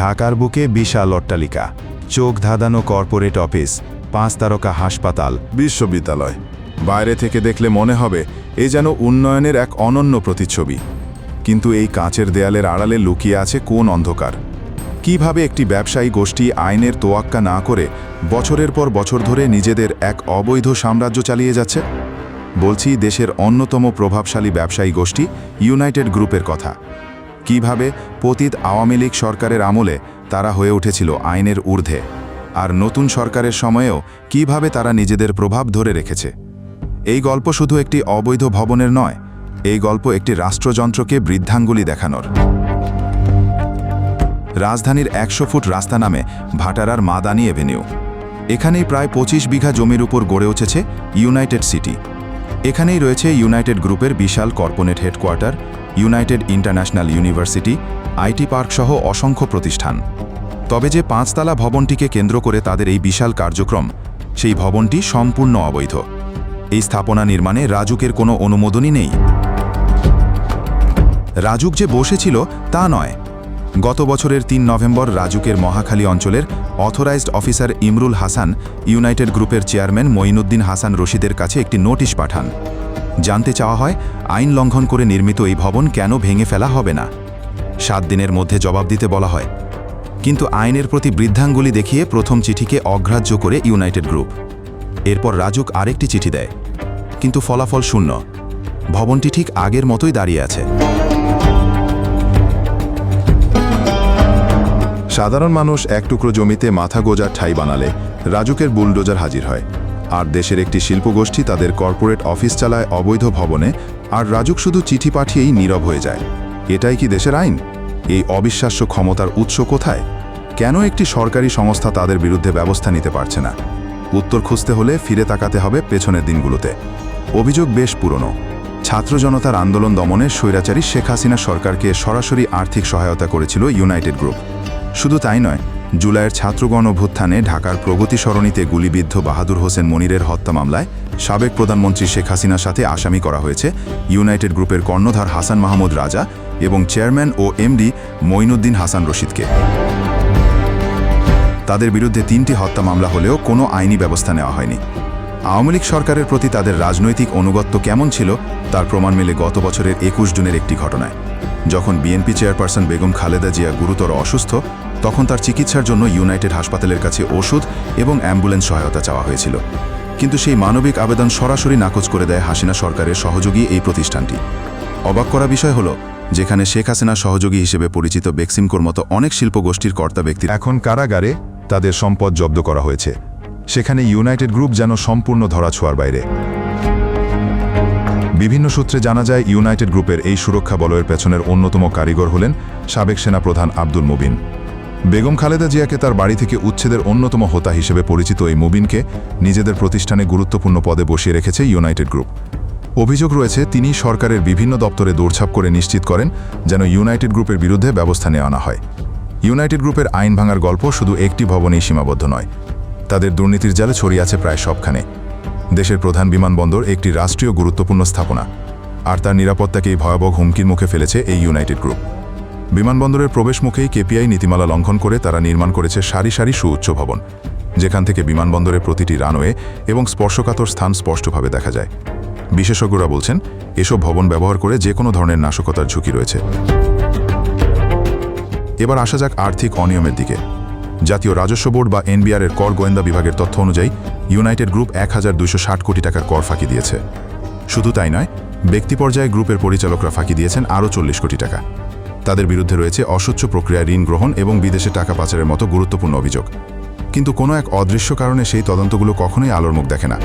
ঢাকার বুকে বিশাল অট্টালিকা, চোখ ধাঁধানো কর্পোরেট অফিস, পাঁচ তারকা হাসপাতাল, বিশ্ববিদ্যালয়। বাইরে থেকে দেখলে মনে হবে এ যেন উন্নয়নের এক অনন্য প্রতিচ্ছবি। কিন্তু এই কাঁচের দেয়ালের আড়ালে লুকিয়ে আছে কোন অন্ধকার? কীভাবে একটি ব্যবসায়ী গোষ্ঠী আইনের তোয়াক্কা না করে বছরের পর বছর ধরে নিজেদের এক অবৈধ সাম্রাজ্য চালিয়ে যাচ্ছে? বলছি, দেশের অন্যতম প্রভাবশালী ব্যবসায়ী গোষ্ঠী ইউনাইটেড গ্রুপের কথা। কীভাবে পতিত আওয়ামী লীগ সরকারের আমলে তারা হয়ে উঠেছিল আইনের ঊর্ধ্বে? আর নতুন সরকারের সময়েও কীভাবে তারা নিজেদের প্রভাব ধরে রেখেছে? এই গল্প শুধু একটি অবৈধ ভবনের নয়, এই গল্প একটি রাষ্ট্রযন্ত্রকে বৃদ্ধাঙ্গুলি দেখানোর। রাজধানীর একশো ফুট রাস্তা নামে ভাটারার মাদানি এভিনিউ। এখানেই প্রায় পঁচিশ বিঘা জমির উপর গড়ে উঠেছে ইউনাইটেড সিটি। এখানেই রয়েছে ইউনাইটেড গ্রুপের বিশাল corporate headquarter United International University IT park সহ অসংখ্য প্রতিষ্ঠান। তবে যে পাঁচতলা ভবনটিকে কেন্দ্র করে তাদের এই বিশাল কার্যক্রম, সেই ভবনটি সম্পূর্ণ অবৈধ। এই স্থাপনা নির্মাণে রাজুকের কোনো অনুমোদনই নেই। রাজুক যে বসেছিল তা নয়। গত বছরের তিন নভেম্বর রাজুকের মহাখালী অঞ্চলের authorized officer Imrul Hasan, United গ্রুপের চেয়ারম্যান মঈনুদ্দিন হাসান রশিদের কাছে একটি নোটিশ পাঠান। জানতে চাওয়া হয়, আইন লঙ্ঘন করে নির্মিত এই ভবন কেন ভেঙে ফেলা হবে না। সাত দিনের মধ্যে জবাব দিতে বলা হয়। কিন্তু আইনের প্রতি বৃদ্ধাঙ্গুলি দেখিয়ে প্রথম চিঠিকে অগ্রাহ্য করে ইউনাইটেড গ্রুপ। এরপর রাজুক আরেকটি চিঠি দেয়। কিন্তু ফলাফল শূন্য। ভবনটি ঠিক আগের মতোই দাঁড়িয়ে আছে। সাধারণ মানুষ এক টুকরো জমিতে মাথা গোজার ঠাই বানালে রাজুকের বুলডোজার হাজির হয়। আর দেশের একটি শিল্পগোষ্ঠী তাদের কর্পোরেট অফিস চালায় অবৈধ ভবনে, আর রাজুক শুধু চিঠি পাঠিয়েই নীরব হয়ে যায়। এটাই কি দেশের আইন? এই অবিশ্বাস্য ক্ষমতার উৎস কোথায়? কেন একটি সরকারি সংস্থা তাদের বিরুদ্ধে ব্যবস্থা নিতে পারছে না? উত্তর খুঁজতে হলে ফিরে তাকাতে হবে পেছনের দিনগুলোতে। অভিযোগ বেশ পুরনো। ছাত্র জনতার আন্দোলন দমনে স্বৈরাচারী শেখ হাসিনা সরকারকে সরাসরি আর্থিক সহায়তা করেছিল ইউনাইটেড গ্রুপ। শুধু তাই নয় জুলাইয়ের ছাত্রগণ অভ্যুত্থানে ঢাকার প্রগতি সরণিতে গুলিবিদ্ধ বাহাদুর হোসেন মনিরের হত্যা মামলায় সাবেক প্রধানমন্ত্রী শেখ হাসিনার সাথে আসামি করা হয়েছে ইউনাইটেড গ্রুপের কর্ণধার হাসান মাহমুদ রাজা এবং চেয়ারম্যান ও এমডি মঈনুদ্দিন হাসান রশিদকে। তাদের বিরুদ্ধে তিনটি হত্যা মামলা হলেও কোনো আইনি ব্যবস্থা নেওয়া হয়নি। আওয়ামী লীগ সরকারের প্রতি তাদের রাজনৈতিক অনুগত্য কেমন ছিল তার প্রমাণ মেলে গত বছরের একুশ জুনের একটি ঘটনায়। যখন বিএনপি চেয়ারপারসন বেগম খালেদা জিয়া গুরুতর অসুস্থ তখন তার চিকিৎসার জন্য ইউনাইটেড হাসপাতালের কাছে ওষুধ এবং অ্যাম্বুলেন্স সহায়তা চাওয়া হয়েছিল। কিন্তু সেই মানবিক আবেদন সরাসরি নাকচ করে দেয় হাসিনা সরকারের সহযোগী এই প্রতিষ্ঠানটি। অবাক করা বিষয় হলো, যেখানে শেখ হাসিনার সহযোগী হিসেবে পরিচিত বেক্সিমকোর মতো অনেক শিল্পগোষ্ঠীর কর্তা ব্যক্তি এখন কারাগারে তাদের সম্পদ জব্দ করা হয়েছে। সেখানে ইউনাইটেড গ্রুপ যেন সম্পূর্ণ ধরাছোঁয়ার বাইরে। বিভিন্ন সূত্রে জানা যায়, ইউনাইটেড গ্রুপের এই সুরক্ষা বলয়ের পেছনের অন্যতম কারিগর হলেন সাবেক সেনাপ্রধান আব্দুল মুবিন। বেগম খালেদা জিয়াকে তার বাড়ি থেকে উচ্ছেদের অন্যতম হোতা হিসেবে পরিচিত এই মুবিনকে নিজেদের প্রতিষ্ঠানে গুরুত্বপূর্ণ পদে বসিয়ে রেখেছে ইউনাইটেড গ্রুপ। অভিযোগ রয়েছে, তিনি সরকারের বিভিন্ন দপ্তরে দৌড়ছাপ করে নিশ্চিত করেন যেন ইউনাইটেড গ্রুপের বিরুদ্ধে ব্যবস্থা নেওয়া না হয়। ইউনাইটেড গ্রুপের আইন ভাঙার গল্প শুধু একটি ভবনেই সীমাবদ্ধ নয়, তাদের দুর্নীতির জালে ছড়িয়ে আছে প্রায় সবখানে। দেশের প্রধান বিমানবন্দর একটি রাষ্ট্রীয় গুরুত্বপূর্ণ স্থাপনা, আর তার নিরাপত্তাকেই ভয়াবহ হুমকির মুখে ফেলেছে এই ইউনাইটেড গ্রুপ। বিমানবন্দরের প্রবেশ মুখেই কেপিআই নীতিমালা লঙ্ঘন করে তারা নির্মাণ করেছে সারি সারি সুউচ্চ ভবন, যেখান থেকে বিমানবন্দরের প্রতিটি রানওয়ে এবং স্পর্শকাতর স্থান স্পষ্টভাবে দেখা যায়। বিশেষজ্ঞরা বলছেন, এসব ভবন ব্যবহার করে যে কোনো ধরনের নাশকতার ঝুঁকি রয়েছে। এবার আসা যাক আর্থিক অনিয়মের দিকে। জাতীয় রাজস্ব বোর্ড বা এনবিআর এর কর গোয়েন্দা বিভাগের তথ্য অনুযায়ী, ইউনাইটেড গ্রুপ এক কোটি টাকার কর ফাঁকি দিয়েছে। শুধু তাই নয়, ব্যক্তি পর্যায়ে গ্রুপের পরিচালকরা ফাঁকি দিয়েছেন আরও চল্লিশ কোটি টাকা। তাদের বিরুদ্ধে রয়েছে অস্বচ্ছ প্রক্রিয়া ঋণ গ্রহণ এবং বিদেশে টাকা পাচারের মতো গুরুত্বপূর্ণ অভিযোগ। কিন্তু কোনো এক অদৃশ্য কারণে সেই তদন্তগুলো কখনোই আলোর মুখ দেখে না।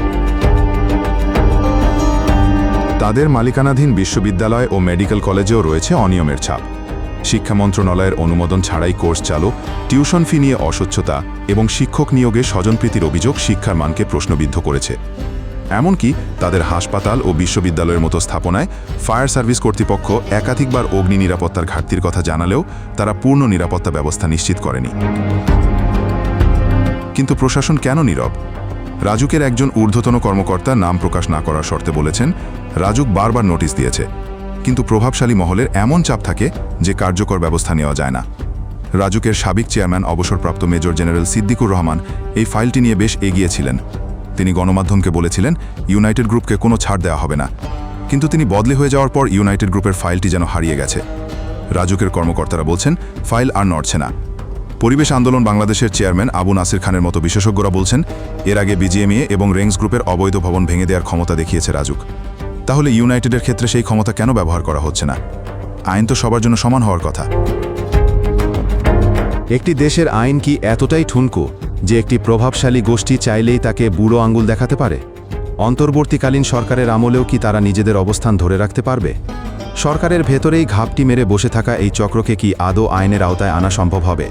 তাদের মালিকানাধীন বিশ্ববিদ্যালয় ও মেডিকেল কলেজেও রয়েছে অনিয়মের ছাপ। শিক্ষা মন্ত্রণালয়ের অনুমোদন ছাড়াই কোর্স চালু, টিউশন ফি নিয়ে অস্বচ্ছতা এবং শিক্ষক নিয়োগে স্বজনপ্রীতির অভিযোগ শিক্ষার মানকে প্রশ্নবিদ্ধ করেছে। এমনকি তাদের হাসপাতাল ও বিশ্ববিদ্যালয়ের মতো স্থাপনায় ফায়ার সার্ভিস কর্তৃপক্ষ একাধিকবার অগ্নি নিরাপত্তার ঘাটতির কথা জানালেও তারা পূর্ণ নিরাপত্তা ব্যবস্থা নিশ্চিত করেনি। কিন্তু প্রশাসন কেন নীরব? রাজুকের একজন ঊর্ধ্বতন কর্মকর্তা নাম প্রকাশ না করার শর্তে বলেছেন, রাজুক বারবার নোটিশ দিয়েছে। কিন্তু প্রভাবশালী মহলের এমন চাপ থাকে যে কার্যকর ব্যবস্থা নেওয়া যায় না। রাজুকের সাবেক চেয়ারম্যান, অবসরপ্রাপ্ত মেজর জেনারেল সিদ্দিকুর রহমান এই ফাইলটি নিয়ে বেশ এগিয়েছিলেন তিনি গণমাধ্যমকে বলেছিলেন, ইউনাইটেড গ্রুপকে কোনো ছাড় দেওয়া হবে না। কিন্তু তিনি বদলি হয়ে যাওয়ার পর ইউনাইটেড গ্রুপের ফাইলটি যেন হারিয়ে গেছে। রাজুকের কর্মকর্তারা বলছেন, ফাইল আর নড়ছে না। পরিবেশ আন্দোলন বাংলাদেশের চেয়ারম্যান আবু নাসির খানের মতো বিশেষজ্ঞরা বলছেন, এর আগে বিজিএমএ এবং রেংস গ্রুপের অবৈধ ভবন ভেঙে দেওয়ার ক্ষমতা দেখিয়েছে রাজুক। তাহলে ইউনাইটেডের ক্ষেত্রে সেই ক্ষমতা কেন ব্যবহার করা হচ্ছে না? আইন তো সবার জন্য সমান হওয়ার কথা। একটি দেশের আইন কি এতটাই ঠুনকু যে একটি প্রভাবশালী গোষ্ঠী চাইলেই তাকে বুড়ো আঙ্গুল দেখাতে পারে। অন্তর্বর্তীকালীন সরকারের আমলেও কি তারা নিজেদের অবস্থান ধরে রাখতে পারবে? সরকারের ভেতরেই ঘাপটি মেরে বসে থাকা এই চক্রকে কি আদৌ আইনের আওতায় আনা সম্ভব হবে?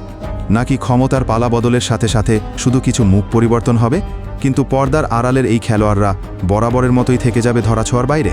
নাকি ক্ষমতার পালা বদলের সাথে সাথে শুধু কিছু মুখ পরিবর্তন হবে? কিন্তু পর্দার আড়ালের এই খেলোয়াড়রা বরাবরের মতোই থেকে যাবে ধরাছোঁয়ার বাইরে।